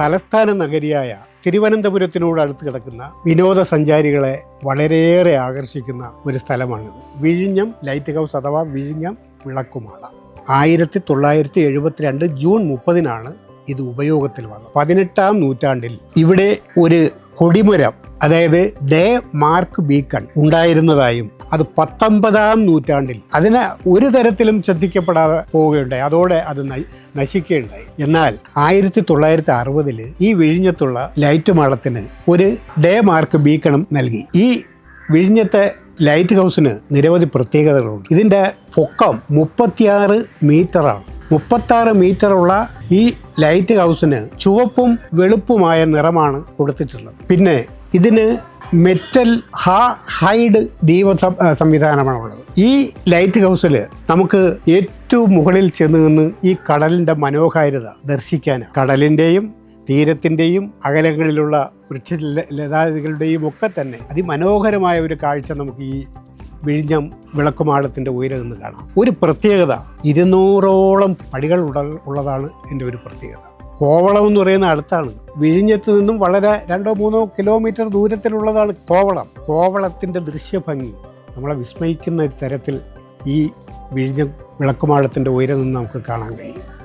തലസ്ഥാന നഗരിയായ തിരുവനന്തപുരത്തിനോട് അടുത്ത് കിടക്കുന്ന വിനോദസഞ്ചാരികളെ വളരെയേറെ ആകർഷിക്കുന്ന ഒരു സ്ഥലമാണിത്. വിഴിഞ്ഞം ലൈറ്റ് ഹൗസ് അഥവാ വിഴിഞ്ഞം വിളക്കുമാട. ആയിരത്തി തൊള്ളായിരത്തി എഴുപത്തിരണ്ട് ജൂൺ മുപ്പതിനാണ് ഇത് ഉപയോഗത്തിൽ വന്നത്. പതിനെട്ടാം നൂറ്റാണ്ടിൽ ഇവിടെ ഒരു കൊടിമരം അതായത് ഡേ മാർക്ക് ബീക്കൺ ഉണ്ടായിരുന്നതായും അത് പത്തൊമ്പതാം നൂറ്റാണ്ടിൽ. അതിന് ഒരു തരത്തിലും ശ്രദ്ധിക്കപ്പെടാതെ പോവുകയുണ്ടായി. അതോടെ അത് നശിക്കുകയുണ്ടായി. എന്നാൽ ആയിരത്തി തൊള്ളായിരത്തി അറുപതിൽ ഈ വിഴിഞ്ഞത്തുള്ള ലൈറ്റ് മാളത്തിന് ഒരു ഡേ മാർക്ക് ബീക്കണും നൽകി. ഈ വിഴിഞ്ഞത്തെ ലൈറ്റ് ഹൗസിന് നിരവധി പ്രത്യേകതകളുണ്ട്. ഇതിന്റെ പൊക്കം മുപ്പത്തിയാറ് മീറ്ററാണ്. മുപ്പത്താറ് മീറ്ററുള്ള ഈ ലൈറ്റ് ഹൗസിന് ചുവപ്പും വെളുപ്പുമായ നിറമാണ് കൊടുത്തിട്ടുള്ളത്. പിന്നെ ഇതിന് മെറ്റൽ ഹാ ഹൈഡ് ദീപ സംവിധാനമാണുള്ളത്. ഈ ലൈറ്റ് ഹൗസിൽ നമുക്ക് ഏറ്റവും മുകളിൽ ചെന്ന് നിന്ന് ഈ കടലിന്റെ മനോഹാരിത ദർശിക്കാൻ കടലിന്റെയും തീരത്തിന്റെയും അകലങ്ങളിലുള്ള വൃക്ഷ ലതാദികളുടെയും ഒക്കെ തന്നെ അതിമനോഹരമായ ഒരു കാഴ്ച നമുക്ക് ഈ വിഴിഞ്ഞം വിളക്കുമാടത്തിന്റെ ഉയരം നിന്ന് കാണാം. ഒരു പ്രത്യേകത ഇരുന്നൂറോളം പടികൾ ഉള്ള- ഉള്ളതാണ് എന്റെ ഒരു പ്രത്യേകത. കോവളം എന്ന് പറയുന്ന അടുത്താണ്. വിഴിഞ്ഞത്ത് നിന്നും വളരെ രണ്ടോ മൂന്നോ കിലോമീറ്റർ ദൂരത്തിലുള്ളതാണ് കോവളം. കോവളത്തിന്റെ ദൃശ്യഭംഗി നമ്മളെ വിസ്മയിക്കുന്ന തരത്തിൽ ഈ വിഴിഞ്ഞ വിളക്കുമാഴത്തിന്റെ ഉയരം നിന്ന് നമുക്ക് കാണാൻ കഴിയും.